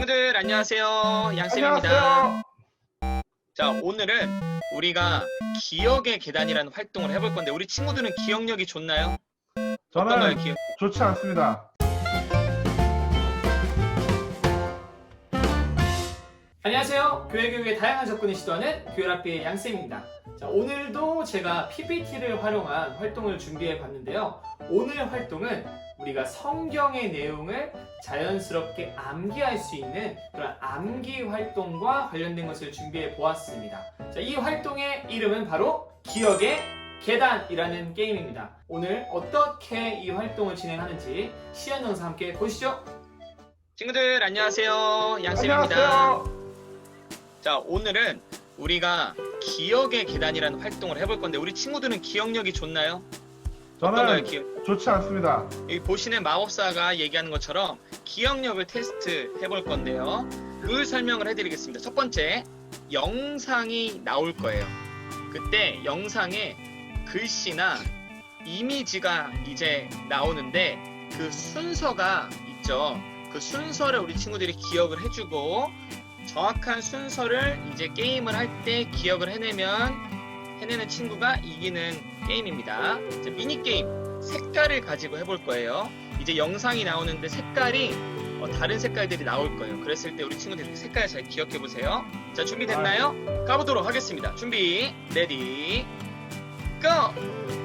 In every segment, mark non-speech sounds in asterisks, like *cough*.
친구들 안녕하세요. 양쌤입니다. 자 오늘은 우리가 기억의 계단이라는 활동을 해볼 건데 우리 친구들은 기억력이 좋나요? 어떤가요 저는 기억? 좋지 않습니다. 안녕하세요. 교회 교육의 다양한 접근을 시도하는 교회학비의 양쌤입니다. 자, 오늘도 제가 PPT를 활용한 활동을 준비해 봤는데요. 오늘 활동은 우리가 성경의 내용을 자연스럽게 암기할 수 있는 그런 암기 활동과 관련된 것을 준비해 보았습니다. 자, 이 활동의 이름은 바로 기억의 계단이라는 게임입니다. 오늘 어떻게 이 활동을 진행하는지 시연 영상 함께 보시죠. 친구들 안녕하세요. 양쌤입니다. 자 오늘은 우리가 기억의 계단이라는 활동을 해볼 건데 우리 친구들은 기억력이 좋나요? 저는 기억? 좋지 않습니다. 여기 보시는 마법사가 얘기하는 것처럼 기억력을 테스트 해볼 건데요. 룰 설명을 해드리겠습니다. 첫 번째, 영상이 나올 거예요. 그때 영상에 글씨나 이미지가 이제 나오는데 그 순서가 있죠. 그 순서를 우리 친구들이 기억을 해주고 정확한 순서를 이제 게임을 할 때 기억을 해내면 해내는 친구가 이기는 게임입니다. 이제 미니 게임 색깔을 가지고 해볼 거예요. 이제 영상이 나오는데 색깔이 어, 다른 색깔들이 나올 거예요. 그랬을 때 우리 친구들이 색깔 잘 기억해 보세요. 자 준비됐나요? 가보도록 하겠습니다. 준비, 레디, 고!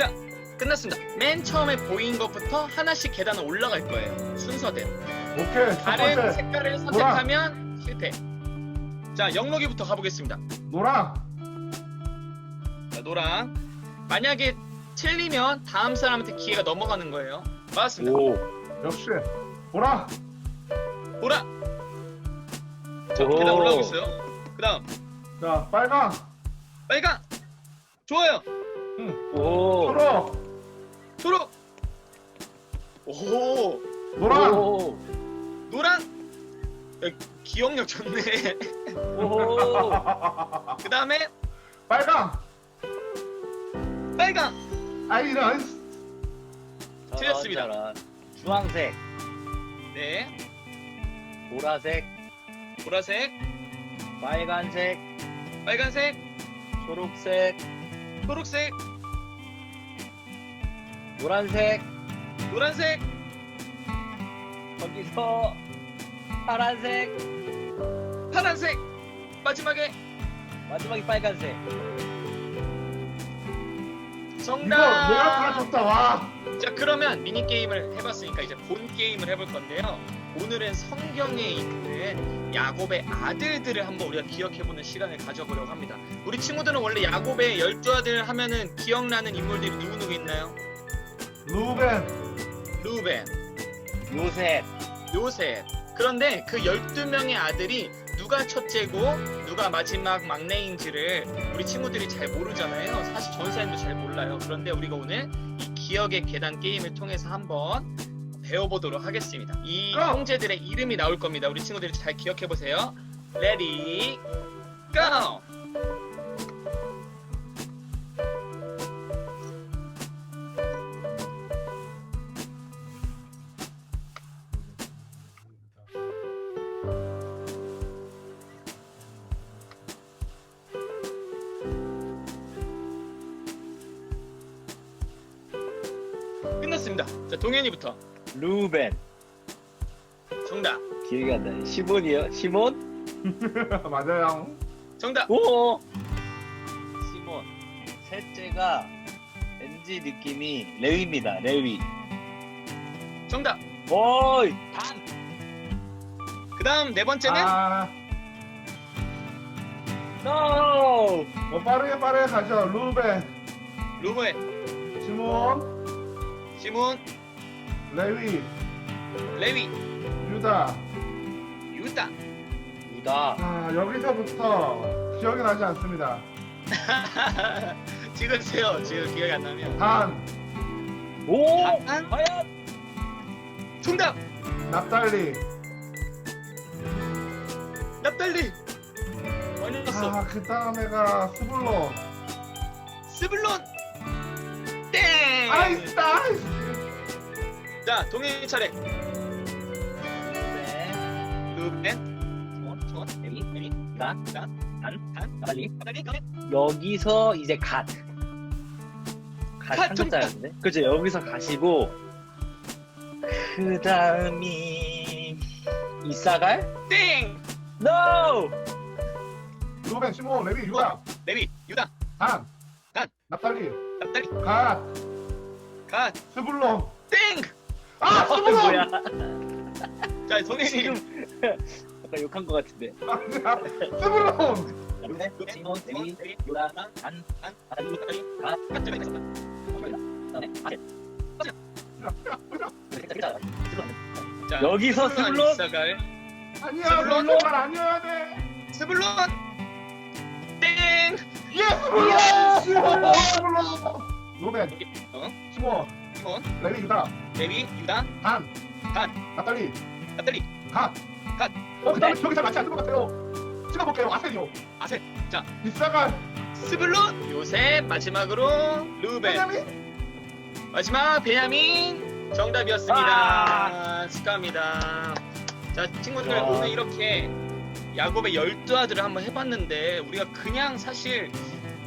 자, 끝났습니다. 맨 처음에 보인 것부터 하나씩 계단을 올라갈 거예요. 순서대로. 오케이. 첫 다른 번째 색깔을 선택하면 실패. 자, 영록이부터 가보겠습니다. 노랑. 자, 노랑. 만약에 틀리면 다음 사람한테 기회가 넘어가는 거예요. 맞습니다. 오. 역시 보라. 보라. 자, 오. 계단 올라오고 있어요. 그 다음, 자 빨강. 빨강. 좋아요. 오. 초록. 초록. 오, 노랑. 오. 노랑. 야, 기억력 좋네. 오. 그 다음에 빨강. 빨강. 아 이런. 틀렸습니다. 저런, 저런. 주황색, 네. 보라색, 보라색, 빨간색, 빨간색, 초록색, 초록색, 노란색, 노란색, 거기서 파란색, 파란색. 마지막에 마지막에 빨간색. 이거 정답. 내가 다 줬다. 와. 자 그러면 미니 게임을 해봤으니까 이제 본 게임을 해볼 건데요. 오늘은 성경에 있는 야곱의 아들들을 한번 우리가 기억해보는 시간을 가져보려고 합니다. 우리 친구들은 원래 야곱의 열두 아들 하면은 기억나는 인물들이 누구 누구 있나요? 루벤. 루벤, 요셉, 요셉. 그런데 그 열두 명의 아들이 누가 첫째고 누가 마지막 막내인지를 우리 친구들이 잘 모르잖아요. 사실 전사님도 잘 몰라요. 그런데 우리가 오늘 이 기억의 계단 게임을 통해서 한번 배워보도록 하겠습니다. 이 고! 형제들의 이름이 나올 겁니다. 우리 친구들이 잘 기억해 보세요. 레디, 고! 끝났습니다. 자, 동현이부터 루벤. 정답. 기억이 안 나네. 시몬이요? 시몬? *laughs* 맞아요. 정답. 오. 시몬. 셋째가 왠지 느낌이 레위입니다. 레위. 정답. 오이. 단. 그 다음 네 번째는 아. 노. 뭐 빠르게 빠르게 가죠. 루벤. 루벤, 시몬. 시몬, 레위. 레위, 유다. 유다. 유다. 아 여기서부터 기억이 나지 않습니다. *laughs* 찍으세요. 지금 기억이 안 나면. 단. 오. 단? 과연. 정답. 납달리. 납달리 넣었어 아, 그 다음에가 스불론. 스블론 땡 아이스, 아이스. 자 동해 차례 네. 루벤 단, 여기서 이제 갓. 갓 갓한 좀- 글자였는데? 그죠, 여기서 가시고, 그 다음이, 이사갈? 땡 NO! 루벤, 시몬, 레위, 유다, 레비 유다 단, 단. 납달리, 납달리 갓, 갓 스불론. 땡! 아, 어, 스불론. 뭐야. 자 동해님 지금, 아까 욕한 것 같은데. 자 여기서 스블론? 아니야, 스불론. 그런 말 아니어야 돼. 스블론 땡 예, 스불론. 시몬, 스불론. 루벤, 어? 시몬, 시몬 레위, 유다, 레비 유다 단, 단. 납달리, 납달리 갓. 갓. 어, 그 다음에 기억이 잘 맞지 않는 것 같아요. 찍어볼게요. 아세요. 아세 자 이사갈, 스블론 요셉 마지막으로 루벤 베냐민. 마지막 베냐민 정답이었습니다. 축하합니다. 자 친구들 와. 오늘 이렇게 야곱의 열두 아들을 한번 해봤는데 우리가 그냥 사실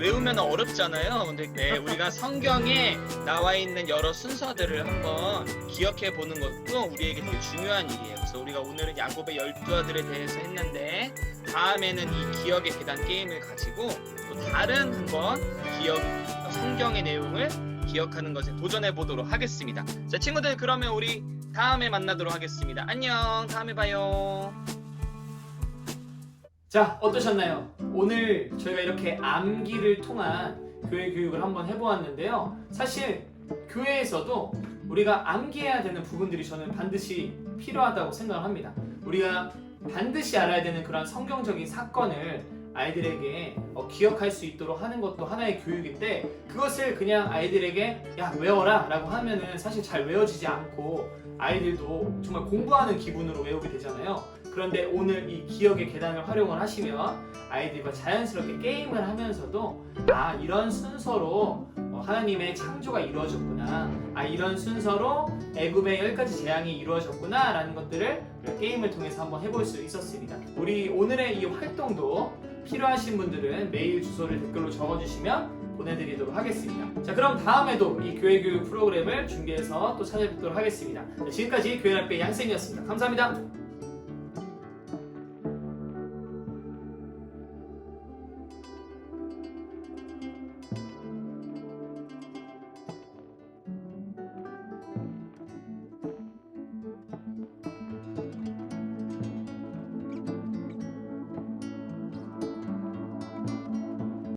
외우면 어렵잖아요. 근데 네, 우리가 성경에 나와 있는 여러 순서들을 한번 기억해 보는 것도 우리에게 되게 중요한 일이에요. 그래서 우리가 오늘은 야곱의 열두 아들에 대해서 했는데 다음에는 이 기억의 계단 게임을 가지고 또 다른 한번 기억 성경의 내용을 기억하는 것에 도전해 보도록 하겠습니다. 자, 친구들 그러면 우리 다음에 만나도록 하겠습니다. 안녕. 다음에 봐요. 자, 어떠셨나요? 오늘 저희가 이렇게 암기를 통한 교회 교육을 한번 해보았는데요. 사실 교회에서도 우리가 암기해야 되는 부분들이 저는 반드시 필요하다고 생각을 합니다. 우리가 반드시 알아야 되는 그런 성경적인 사건을 아이들에게 어, 기억할 수 있도록 하는 것도 하나의 교육인데 그것을 그냥 아이들에게 야 외워라 라고 하면은 사실 잘 외워지지 않고 아이들도 정말 공부하는 기분으로 외우게 되잖아요. 그런데 오늘 이 기억의 계단을 활용을 하시면 아이들과 자연스럽게 게임을 하면서도 아 이런 순서로 어, 하나님의 창조가 이루어졌구나. 아 이런 순서로 애굽의 열 가지 재앙이 이루어졌구나 라는 것들을 게임을 통해서 한번 해볼 수 있었습니다. 우리 오늘의 이 활동도 필요하신 분들은 메일 주소를 댓글로 적어주시면 보내드리도록 하겠습니다. 자 그럼 다음에도 이 교회 교육 프로그램을 준비해서 또 찾아뵙도록 하겠습니다. 자, 지금까지 교회 학교의 양쌤이었습니다. 감사합니다